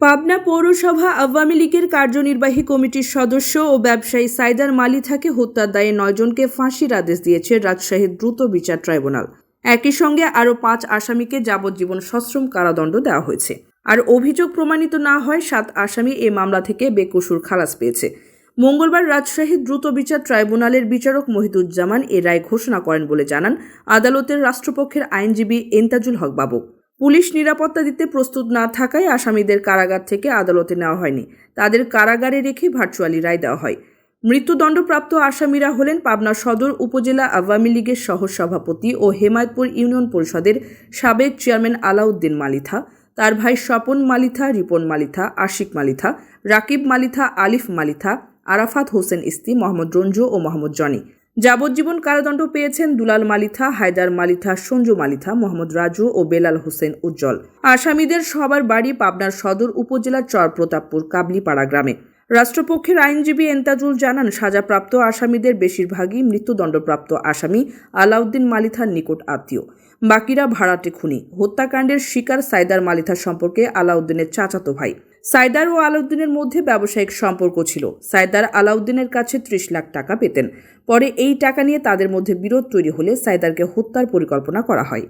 পাবনা পৌরসভা আওয়ামী লীগের কার্যনির্বাহী কমিটির সদস্য ও ব্যবসায়ী সাইদার মালিথাকে হত্যার দায়ে নয়জনকে ফাঁসির আদেশ দিয়েছে রাজশাহীর দ্রুত বিচার ট্রাইব্যুনাল। একই সঙ্গে আরও পাঁচ আসামিকে যাবজ্জীবন সশ্রম কারাদণ্ড দেওয়া হয়েছে। আর অভিযোগ প্রমাণিত না হয় সাত আসামি এ মামলা থেকে বেকসুর খালাস পেয়েছে। মঙ্গলবার রাজশাহী দ্রুত বিচার ট্রাইব্যুনালের বিচারক মহিদুজ্জামান এ রায় ঘোষণা করেন বলে জানান আদালতের রাষ্ট্রপক্ষের আইনজীবী এন্তাজুল হক বাবু। পুলিশ নিরাপত্তা দিতে প্রস্তুত না থাকায় আসামিদের কারাগার থেকে আদালতে নেওয়া হয়নি। তাদের কারাগারে রেখে ভার্চুয়ালি রায় দেওয়া হয়। মৃত্যুদণ্ডপ্রাপ্ত আসামিরা হলেন পাবনা সদর উপজেলা আওয়ামী লীগের সহ সভাপতি ও হেমায়তপুর ইউনিয়ন পরিষদের সাবেক চেয়ারম্যান আলাউদ্দিন মালিথা, তার ভাই স্বপন মালিথা, রিপন মালিথা, আশিক মালিথা, রাকিব মালিথা, আলিফ মালিথা, আরাফাত হোসেন ইস্তি, মোহাম্মদ রঞ্জু ও মোহাম্মদ জনি। যাবজ্জীবন কারাদণ্ড পেয়েছেন দুলাল মালিথা, হায়দার মালিথা, সঞ্জু মালিথা, মোহাম্মদ রাজু ও বেলাল হোসেন উজ্জ্বল। আসামিদের সবার বাড়ি পাবনার সদর উপজেলার চর প্রতাপপুর কাবলিপাড়া গ্রামে। রাষ্ট্রপক্ষের আইনজীবী এন্তাজুল জানান, সাজাপ্রাপ্ত আসামিদের বেশিরভাগই মৃত্যুদণ্ডপ্রাপ্ত আসামি আলাউদ্দিন মালিথার নিকট আত্মীয়। বাকিরা ভাড়াটে খুনি। হত্যাকাণ্ডের শিকার সাইদার মালিথা সম্পর্কে আলাউদ্দিনের চাচাতো ভাই। সাইদার ও আলাউদ্দিনের মধ্যে ব্যবসায়িক সম্পর্ক ছিল। সাইদার আলাউদ্দিনের কাছে ত্রিশ লাখ টাকা পেতেন। পরে এই টাকা নিয়ে তাদের মধ্যে বিরোধ তৈরি হলে সাইদারকে হত্যার পরিকল্পনা করা হয়।